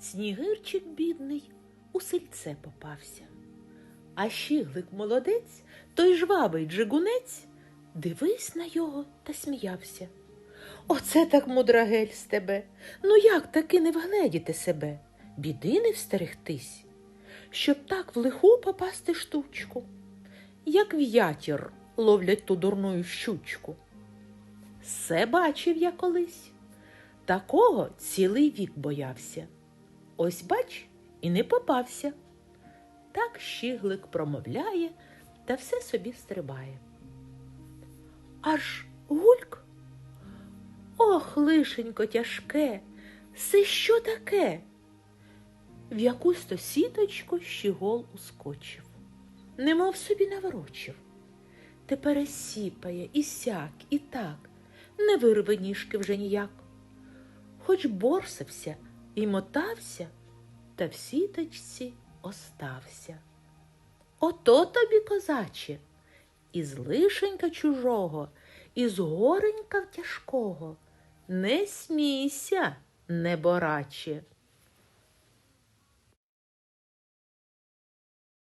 Снігирчик бідний у сельце попався. А щіглик молодець, той жвавий джигунець, дивись на його та сміявся. Оце так мудрагель з тебе. Ну як таки не вгледіти себе, біди не встерегтись, щоб так в лиху попасти штучку, як в ятір ловлять ту дурную щучку. Все бачив я колись. Такого цілий вік боявся. Ось бач, і не попався. Так щіглик промовляє та все собі стрибає. Аж гульк. Ох, лишенько тяжке, це що таке? В якусь то сіточку щігол ускочив, немов собі наворочив. Тепер сіпає і сяк, і так, не вирве ніжки вже ніяк. Хоч борсався і мотався, та в сіточці остався. Ото тобі, козаче, із лишенька чужого, із горенька тяжкого. Не смійся, небораче.